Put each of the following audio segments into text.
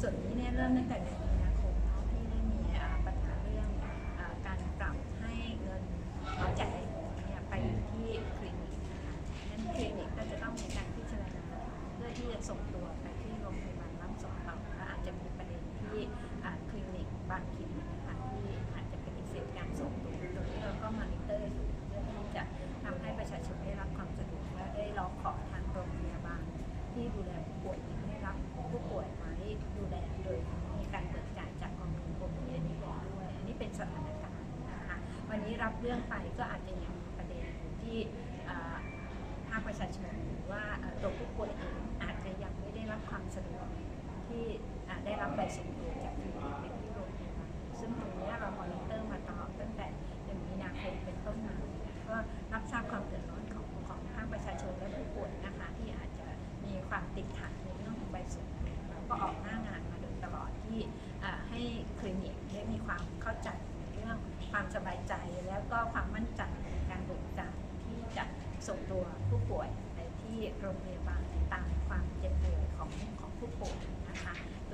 ส่วนนี้เนี่ยเรับเรื่องไป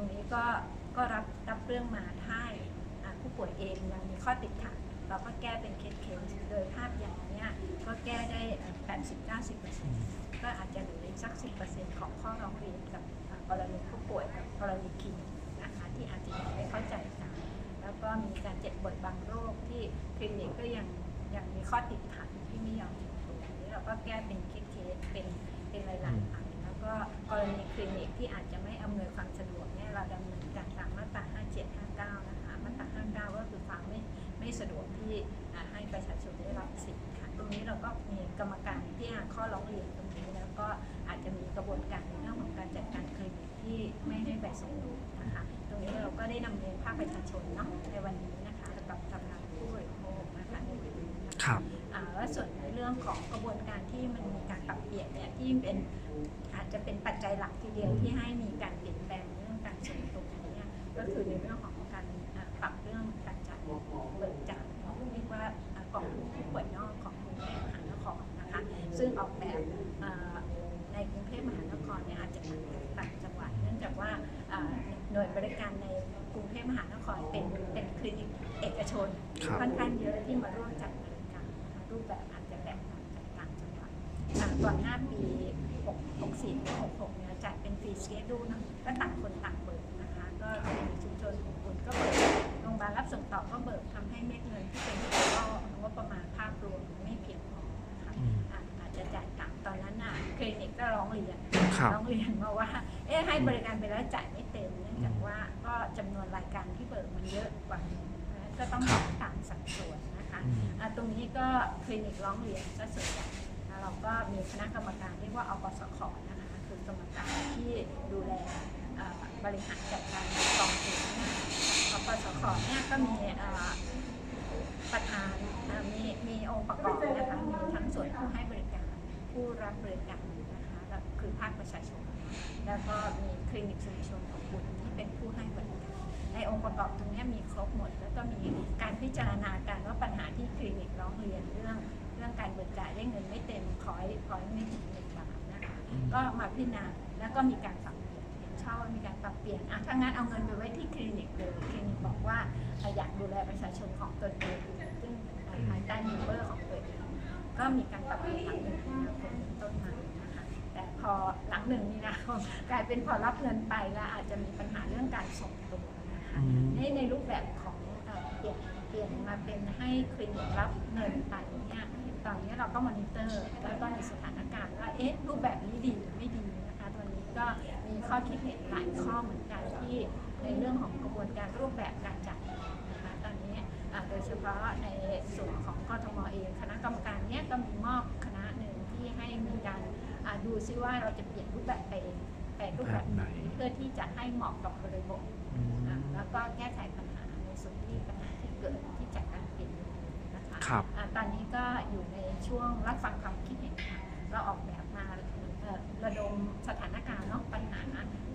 รงนี้ก็ก็รับรับเรื่องมาถ้าผู้ป่วยเองยังมีข้อติดขัดเราก็แก้เป็นเคสเคสโดยภาพอย่างเนี้ยก็แก้ได้ 80-90%ก็อาจจะเหลืออีกสัก 10%ของข้อร้องเรียนกับกรณีผู้ป่วยกับกรณีคลินิกนะคะที่อาจจะยังไม่เข้าใจกันแล้วก็มีการเจ็บปวดบางโรคที่คลินิกก็ยังยังมีข้อติดขัดที่ไม่ยอมตัวนี้เราก็แก้เป็นเคสเคสเป็น คะครับอ่าแล้วส่วนในเรื่องของกระบวนการที่มันมีการปรับเปลี่ยนเนี่ยที่เป็นอาจจะเป็นปัจจัยหลักทีเดียวที่ให้มีการเปลี่ยนแปลงเรื่องการส่งตรงนี้เนี่ยก็คือในเรื่องของการอ่าปรับเรื่องการจ่ายเบิกจ่ายเนาะเรียกว่าอ่ากองทุนผู้ป่วยนอกของกรุงเทพมหานครนะคะซึ่งออกแบบอ่าในกรุงเทพมหานครเนี่ยอาจจะต่างจากต่างจังหวัดเนื่องจากว่าอ่าหน่วยบริการในกรุงเทพมหานครเป็นเป็นคลินิกเอกชนครับค่อนข้างเยอะที่มาร่วมจัดบริการนะคะ รูปแบบอาจจะแตกต่างจากต่างจังหวัดอ่าก่อนหน้าปี6 64ถึง66เนี่ยจัดเป็นฟรีสเกดูเนอะก็ต่างคนต่างเบิกนะคะ ก็ในชุมชนของคุณก็เบิกโรงพยาบาลรับส่งต่อก็เบิกทำให้เม็ดเงินที่เป็นก็งบประมาณภาพรวมไม่เพียงพอนะคะอืมอะอาจจะจ่ายต่ำตอนนั้นน่ะคลินิกก็ร้องเรียนครับร้องเรียนมาว่า เอ๊ะให้บริการไปแล้วจ่ายไม่เต็มเนื่องจากว่าก็จำนวนรายการที่เบิกมันเยอะกว่าเงินเพราะฉะนั้นก็ต้องครับตามสัดส่วนนะ คะอืมอะตรงนี้ก็คลินิกร้องเรียนก็ส่วนใหญ่นะเราก็มีคณะกรรมการเรียกว่าอปสขนะคะคือกรรมการที่ดูแลเอ่อบริหารจัดการกองทุนเนี่ยอปสขเนี่ยก็มีเอ่อประธานเอ่อมีมีองค์ประกอบนะคะมีทั้งส่วนผู้ให้บริการผู้รับบริการนะคะแล้วคือภาคประชาชน แล้วก็มีคลินิกชุมชนของคุณที่เป็นผู้ให้บริการ ในองค์ประกอบตรงนี้มีครบหมด แล้วก็มีการพิจารณาการว่าปัญหาที่คลินิกร้องเรียนเรื่อง เรื่องการเบิกจ่ายได้เงินไม่เต็มขอให้ขอให้ไม่ถึงหนึ่งบาทนะคะก็มาพิจารณาแล้วก็มีการปรับเปลี่ยนเห็นชอบว่ามีการปรับเปลี่ยนอะถ้างั้นเอาเงินไปไว้ที่คลินิกเลยคลินิกบอกว่าอยากดูแลประชาชนของตนเองซึ่งภายใต้เมมเบอร์ของตัวเองก็มีการปรับเปลี่ยนหลังหนึ่งมีนาคมเป็นต้นมานะคะแต่พอหลังหนึ่งมีนาคมกลายเป็นพอรับเงินไปแล้วอาจจะมีปัญหาเรื่องการส่งตัว นะคะในในรูปแบบของเปลี่ยนเปลี่ยนมาเป็นให้คลินิกรับเงินไปเนี่ยตอนนี้เราก็มอนิเตอร์ แล้วก็ในสถานการณ์ว่าเอ๊ะรูปแบบนี้ดีหรือไม่ดีนะคะตอนนี้ก็มีข้อคิดเห็นหลายข้อเหมือนกันที่ในเรื่องของกระบวนการรูปแบบการจัดนะคะตอนนี้โดยเฉพาะในส่วนของกทมเองคณะกรรมการเนี้ยก็มีมอบคณะหนึ่งที่ให้มีการดูซิว่าเราจะเปลี่ยนรูปแบบไปไปรูปแบบไหนเพื่อที่จะให้เหมาะกับบริบท อืมอะแล้วก็แก้ไขปัญหาในส่วนที่ปัญหาที่เกิดที่จากการเปลี่ยนแปลงนะคะครับ อะตอนนี้ก็อยู่ในช่วงรับฟังความคิดเห็นค่ะเราออกแบบมาเอ่อระดมสถานการณ์เนาะปัญหา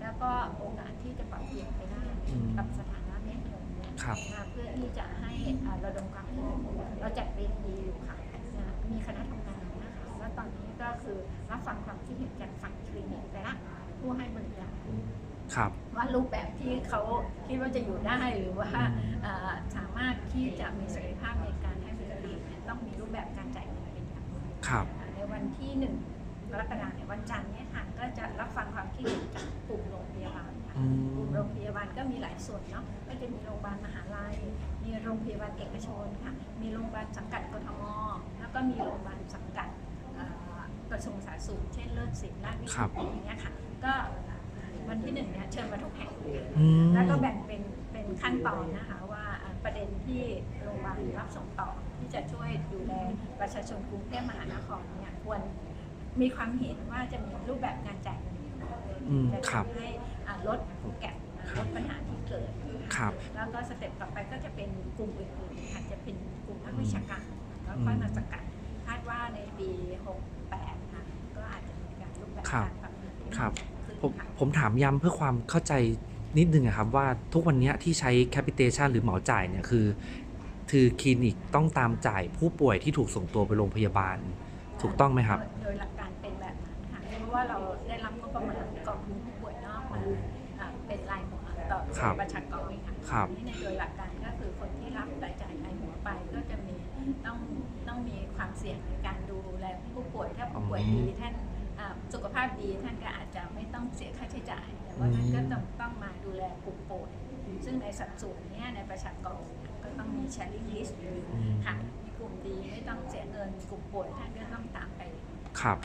แล้วก็โอกาสที่จะปรับเปลี่ยนไปได้อืมกับสถานะเม็ดเงินเนี่ย ครับ อะเพื่อที่จะให้อะระดมความคิดเห็นเราจัดเวทีอยู่ค่ะนะมีคณะทำงานนะคะ แล้วตอนนี้ก็คือรับฟังความคิดเห็นจากฝั่งคลินิกไปละผู้ให้บริการครับ ว่ารูปแบบที่เขาคิดว่าจะอยู่ได้หรือว่าอืมเอ่อสามารถที่จะมีศักยภาพในการให้บริการเนี่ยต้องมีรูปแบบการจ่ายเงินเป็นอย่างไรครับในวันที่หนึ่งกรกฎาคมในยวันจันทร์เนี่ยค่ะก็จะรับฟังความคิดเห็นจากกลุ่มโรงพยาบาลค่ะอืกลุ่มมโรงพยาบาลก็มีหลายส่วนเนาะก็จะมีโรงพยาบาลมหาลัย มีโรงพยาบาลเอกชนค่ะ มีโรงพยาบาลสังกัดกทมแล้วก็มีโรงพยาบาลสังกัดเอ่อกระทรวงสาธารณสุขเช่นเลิศศิลป์ราชวิครัถีบอย่างเงี้ยค่ะก็ วันที่หนึ่งเนี่ยเชิญมาทุกแห่งอืม แล้วก็แบ่งเป็นเป็นขั้นตอนนะคะว่าอ่าประเด็นที่โรงพยาบาลรับส่งต่อที่จะช่วยดูแลประชาชนกรุงเทพมหานครเนี่ยควรมีความเห็นว่าจะมีรูปแบบการจ่ายเงินอย่างไรอืมจะครับ ทำให้อ่าลดแกลลดปัญหาที่เกิด ครับ แล้วก็สเต็ปต่อไปก็จะเป็นกลุ่มอื่นๆค่ะจะเป็นกลุ่มนักวิชาการแล้วค่อยมาสกัดคาดว่าในปี 68ค่ะก็อาจจะมีการรูปแบบครับการปรับเปลี่ยนครับขึ้น ผมค่ะผมถามย้ำเพื่อความเข้าใจนิดนึงอะครับว่าทุกวันเนี้ยที่ใช้ capitation หรือเหมาจ่ายเนี่ยคือคือคลินิกต้องตามจ่ายผู้ป่วยที่ถูกส่งตัวไปโรงพยาบาลถูกต้องไหมครับ โดยหลักการเป็นแบบนั้นค่ะเพราะว่าเราได้รับงบประมาณกองทุนผู้ป่วยนอกมาอ่าเป็นรายหัวต่อครับประชากรค่ะครับนี่ในโดยหลักการก็คือคนที่รับรายจ่ายรายหัวไปก็จะมีต้องต้องมีความเสี่ยงในการดูแลผู้ป่วยถ้าผู้ป่วยดีท่านอ่า สุขภาพดีท่านก็อาจจะไม่ต้องเสียค่าใช้จ่าย แต่ว่าท่านก็ต้องต้องมาดูแลกลุ่มป่วยซึ่งในสัดส่วนเนี้ยในประชากรก็ต้องมี sharing list อืมค่ะมีกลุ่มดีไม่ต้องเสียเงินกลุ่มป่วยท่านก็ต้องตามไป ครับ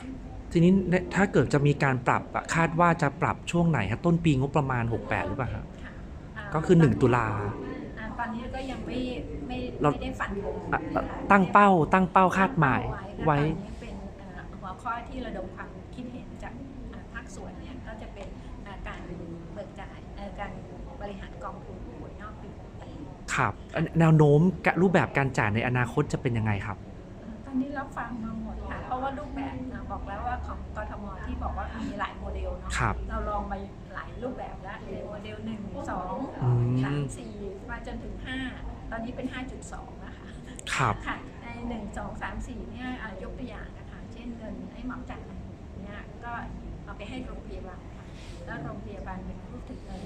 ทีนี้เนี่ยถ้าเกิดจะมีการปรับอะคาดว่าจะปรับช่วงไหนครับต้นปีงบประมาณ 68 หรือเปล่าครับค่ะาก็คือ 1 ตุลาอ่าตอนนี้ก็ยังไม่ไม่เราไม่ได้ฝันธงอะนะคะตั้งเป้าตั้งเป้าคาดหมายไว้ไว้ค่ะตอนนี้เป็นเอ่อหัวข้อที่ระดมความ การบริหารกองทุนผู้ป่วยนอกปีปกติครับอันแนวโน้มกะรูปแบบการจ่ายในอนาคตจะเป็นยังไงครับ ตอนนี้รับฟังมาหมดค่ะ เพราะว่ารูปแบบนะบอกแล้วว่าของกทมที่บอกว่ามีหลายโมเดลเนาะครับเราลองมาหลายรูปแบบแล้วในโมเดลหนึ่งสองอืมสามสี่มาจนถึงห้าตอนนี้เป็น 5.2 นะคะ ครับค่ะในหนึ่งสองสามสี่เนี่ยอะยกตัวอย่างนะคะ เช่นเงินให้เหมาจ่ายเนี่ยก็เอาไปให้โรงพยาบาลค่ะ แล้วโรงพยาบาลเป็นผู้ถือเงิน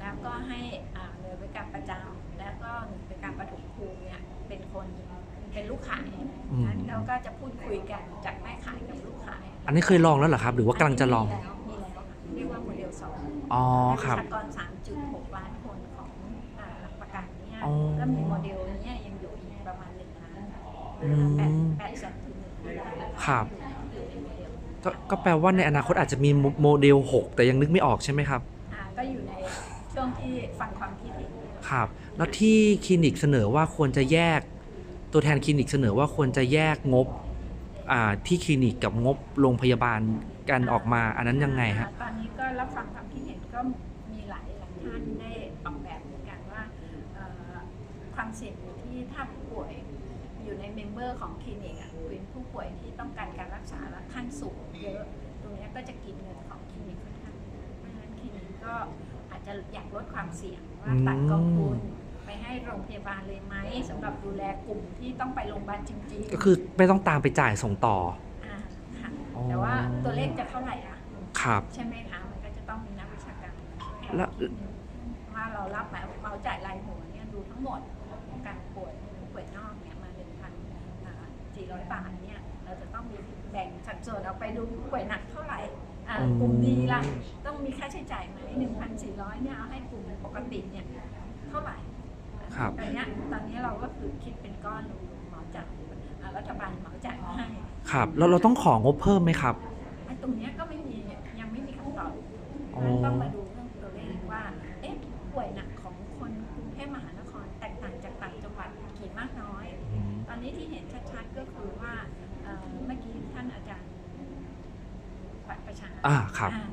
แล้วก็ให้อ่าหน่วยบริการประจำแล้วก็หน่วยบริการปฐมภูมิเนี่ยเป็นคนเป็นลูกขายอืมนั้นเราก็จะพูดคุยกันจากแม่ขายกับลูกขาย อันนี้เคยลองแล้วเหรอครับ หรือว่ากำลังจะลองมีแล้วมีแล้วค่ะเรียกว่าโมเดลสองอ๋อครับประชากร3.6ล้านคนของอ่าหลักประกันเนี่ยอ๋อก็มีโมเดลเนี้ยังอยู่อีกประมาณหนึ่งล้านอืมแปดแปดแสนถึงหนึ่งล้านครับ ก็ก็แปลว่าในอนาคตอาจจะมีโมโมเดล 6 แต่ยังนึกไม่ออกใช่ไหมครับ อ่าก็อยู่ในช่วงที่ฟังความคิดเห็นครับ แล้วที่คลินิกเสนอว่าควรจะแยก ตัวแทนคลินิกเสนอว่าควรจะแยกงบอ่าที่คลินิกกับงบโรงพยาบาลกันออกมา อันนั้นยังไงฮะ อ่าตอนนี้ก็รับฟังความคิดเห็นก็มีหลายหลายท่านได้ออกแบบเหมือนกันว่าเอ่อความเสี่ยงอยู่ที่ถ้าผู้ป่วยอยู่ในเมมเบอร์ของคลินิกอะเป็นผู้ป่วยที่ต้องการการรักษาและขั้นสูง เยอะ ตรงเนี้ยก็จะกินเงินของคลินิกค่อนข้างเยอะเพราะฉะนั้นคลินิกก็อาจจะอยากลดความเสี่ยงว่าตัดกองทุนไปให้โรงพยาบาลเลยไหมสำหรับดูแลกลุ่มที่ต้องไปโรงพยาบาลจริงๆ ก็คือไม่ต้องตามไปจ่ายส่งต่ออ่าค่ะอ๋อแต่ว่าตัวเลขจะเท่าไหร่อะครับใช่ไหมคะมันก็จะต้องมีนักวิชาการแล้วว่าเรารับมาเราจ่ายรายหัวเนี่ยดูทั้งหมดของการป่วยผู้ป่วยนอกเนี่ยมาหนึ่งพันสี่ร้อยบาทเนี่ย แบ่งสัดส่วนเอาไปดูผู้ป่วยหนักเท่าไหร่อ่าอืมกลุ่มดีล่ะต้องมีค่าใช้จ่ายไหมหนึ่งพันสี่ร้อยเนี่ยเอาให้กลุ่มปกติเนี่ยเท่าไหร่ครับ ตอนเนี้ยตอนนี้เราก็คือคิดเป็นก้อนรวมๆเหมาจ่ายอ่ารัฐบาลเหมาจ่ายมาให้ครับแล้วเราต้องของบเพิ่มไหมครับ ไอ้ตรงเนี้ยก็ไม่มียังไม่มีคำตอบอ๋อ มันต้องมาดู อ่าครับ อ่า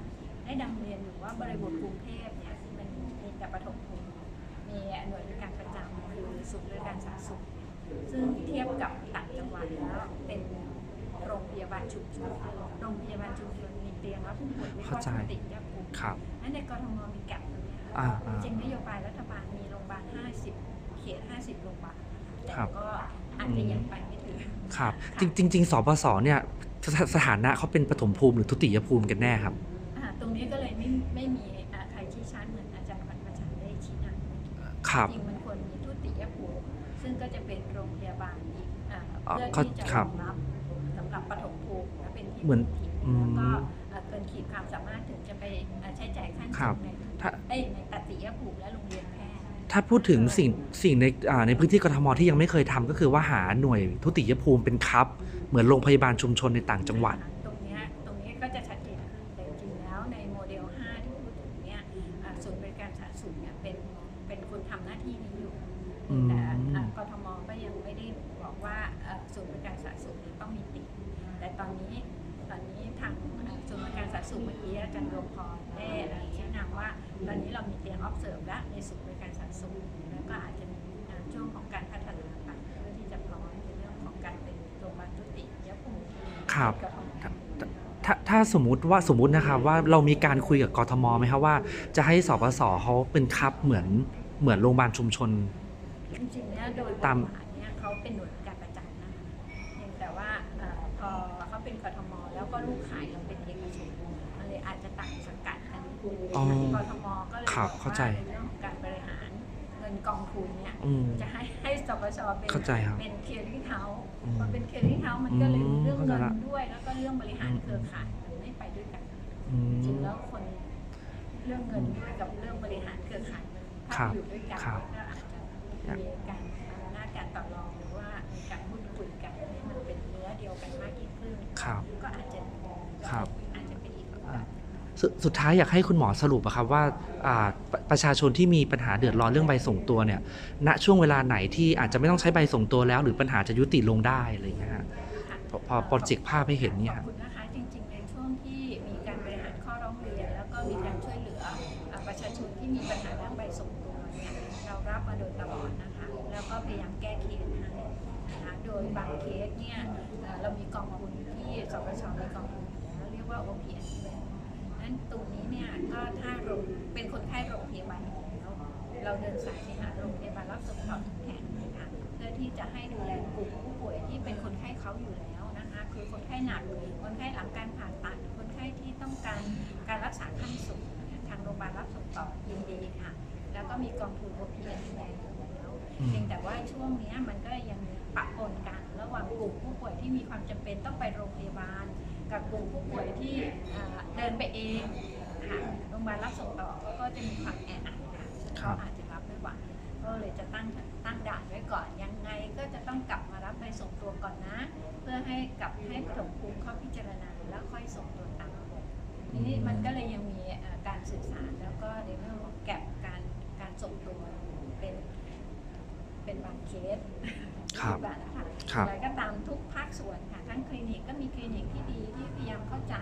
ได้นำเรียนอยู่ว่าบริบทกรุงเทพเนี่ยมันมีแต่ปฐมภูมิมีหน่วยบริการประจำคือศูนย์บริการสาธารณสุข ซึ่งเทียบกับต่างจังหวัดแล้วเป็นโรงพยาบาลชุมชนโรงพยาบาลชุมชนมีเตียงแล้วผู้ป่วยไม่เข้าใจปกติยากกลุ่มครับ นั่นในกรทมมีแกลบตรงเนี้ยอ่าจอ่าริงๆนโยบายรัฐบาลมีโรงพยาบาล 50 เขต 50 โรงพยาบาลนะคะครัแต่บก็อาจจะยังไปไม่ถึง ครับ จริงจริงๆสปสเนี่ย สถสถานะเขาเป็นปฐมภูมิหรือทุติยภูมิกันแน่ครับ อ่าตรงนี้ก็เลยไม่ไม่มีอ่าใครชี้านเหมือนอาจารย์พันประชาได้ชี้นำครับ จริงมันควรมีทุติยภูมิซึ่งก็จะเป็นโรงพยาบาลอีกอ่าอ๋อเพื่อเขาที่จะครัรบองรับสำหรับปฐมภูมิและเป็นที่เหมือนถิ่นอืมแล้วก็เอ่อเกินขีดความสามารถถึงจะไปเอ่อใช้จ่ายขั้นครัสูบงในถ้า เอ้ยในตติยภูมิและโรงเรียนแพทย์ ถ้าพูดถึงสิ่งสิ่งในอ่าในพื้นที่กทมที่ยังไม่เคยทำก็คือว่าหาหน่วยทุติยภูมิเป็นคับ เหมือนโรงพยาบาลชุมชนในต่างจังหวัด ตรงเนี้ยตรงนี้ก็จะชัดเจนขึ้นแต่จริงๆแล้วในโมเดล 5 ที่พูดถึงเนี่ยอ่าศูนย์บริการสาธารณสุขเนี่ยเป็นเป็นคนทำหน้าที่นี้อยู่อืมแต่อ่ากทมก็ยังไม่ได้บอกว่าเอ่อศูนย์บริการสาธารณสุขเนี่ยต้องมีติดแต่ตอนนี้ตอนนี้ทางเอ่อศูนย์บริการสาธารณสุขเมื่อกี้อาจารย์ดวงพรได้เอ่อชี้แนะว่าตอนนี้เรามีเตียง observe และในศูนย์บริการสาธารณสุขแล้วก็อาจจะมีอ่าช่วงของการพัฒนาไปเพื่อที่จะพร้อมในเรื่องของการเป็นโรงพยาบาลทุติยภูมิครับกทมถ้าถ้าสมมติว่าสมมตินะครับว่าเรามีการคุยกับกทมไหมครับว่า จะให้สปสเขาเป็นคับเหมือนเหมือนโรงพยาบาลชุมชนจริงๆเนี่ยโดยกฎตามหมายเนี่ยเขาเป็นหน่วยการประจำนะคะเพียงแต่ว่าเอ่อพอเขาเป็นกทมแล้วก็ลูกขายเราเป็นเอกชนมันเลยอาจจะต่างสังกัด กันอ๋อกทมก็เลยครับบอกเข้าใจว่าในเรื่องของการบริหารเงินกองทุนเนี่ยอืมจะให้ให้สปชเป็นเข้าใจครับเป็นเคลียร์ที่เท้าอืมพอเป็นเคลียร์ที่เท้ามันก็เลยอืมเรื่องเข้าใจเงินละด้วย แล้วก็เรื่องบริหารอืมเครือข่ายมันไม่ไปด้วยกันอืจริงมๆแล้วคนเรื่องเงินด้วยกับเรื่องบริหารเครือข่ายมันครัถ้าบอยู่ด้วยกันครับก็อาจจะมีการหน้าจการต่อรองหรือว่ามีการพูดคุยกันให้มันเป็นเนื้อเดียวกันมากยิ่งขึ้นครับก็อาจจะครับ สสุดท้ายอยากให้คุณหมอสรุปอะครับว่าประชาชนที่มีปัญหาเดือดร้อนเรื่องใบส่งตัวเนี่ยณช่วงเวลาไหนที่อาจจะไม่ต้องใช้ใบส่งตัวแล้ว หรือปัญหาจะยุติลงได้อะไรอย่างเงี้ยค่ะพอพอโปรเจกต์ภาพให้เห็นเนี่ยขฮะอบคุณนะคะจริงๆในช่วงที่มีการบริหารข้อร้องเรียนแล้วก็มีการช่วยเหลือประชาชนที่มีปัญหาเรื่องใบส่งตัวเนี่ยเรารับมาโดยตลอดนะคะแล้วก็พยายามแก้เคสให้นะคะโดยบางเคสเนี่ยเอ่อเรามีกองทุนที่สปชมีกองทุนอยู่แล้วเรียกว่า OPS นั้นตรงนี้เนี่ยก็ถ้าเราเป็นคนไข้โรงพยาบาลอยู่แล้วเราเดินสายไปหาโรงพยาบาลรับส่งต่อทุกแห่งนะคะเพื่อที่จะให้ดูแลกลุ่มผู้ป่วยที่เป็นคนไข้เขาอยู่แล้วนะคะ คือคนไข้หนักคนไข้หลังการผ่าตัดคนไข้ที่ต้องการการรักษาขั้นสูงทางโรงพยาบาลรับส่งต่อยินดีค่ะ แล้วก็มีกองทุน OPS ดูแลอยู่แล้วเพียงแต่ว่าช่วงนี้มันก็ยังปะปนกันระหว่างกลุ่มผู้ป่วยที่มีความจำเป็นต้องไปโรงพยาบาล กับกลุ่มผู้ป่วยที่อ่าเดินไปเองค่ะโรงพยาบาลรับส่งต่อก็จะมีความแออัดค่ะซึ่งครัเขาบอาจจะรับไม่ไหวก็เลยจะตั้งตั้งด่านไว้ก่อนยังไงก็จะต้องกลับมารับใบส่งตัวก่อนนะ เพื่อให้กลับให้ปฐมภูมิเข้าพิจารณาแล้วค่อยส่งตัวตามระบบทีนี้มันก็เลยยังมีเอ่อการสื่อสารแล้วก็ในเรื่องของแก็บการการส่งตัวเป็นเป็นบางเคส ครับแบบนะคะครับอะไรก็ตามทุกภาคส่วนค่ะทั้งคลินิกก็มีคลินิกที่ดีที่พยายามเข้าใจ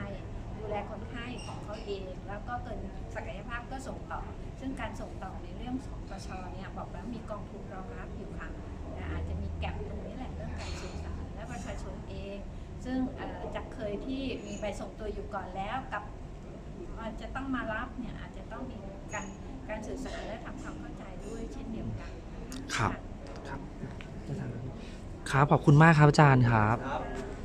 ดูแลคนไข้ของเขาเอง แล้วก็เกินศักยภาพก็ส่งต่อ ซึ่งการส่งต่อในเรื่องของประชอเนี่ยบอกแล้วมีกองทุนรองรับอยู่ค่ะแต่อาจจะมีแกลบตรงนี้แหละเรื่องการสื่อสารและประชาชนเอง ซึ่งเอ่อจากเคยที่มีใบส่งตัวอยู่ก่อนแล้วกับอาจจะต้องมารับเนี่ยอาจจะต้องมีการการสื่อสารและทำความเข้าใจด้วยเช่นเดียวกันนะะครับ ครับ ครับขอบคุณมากครับอาจารย์ครับ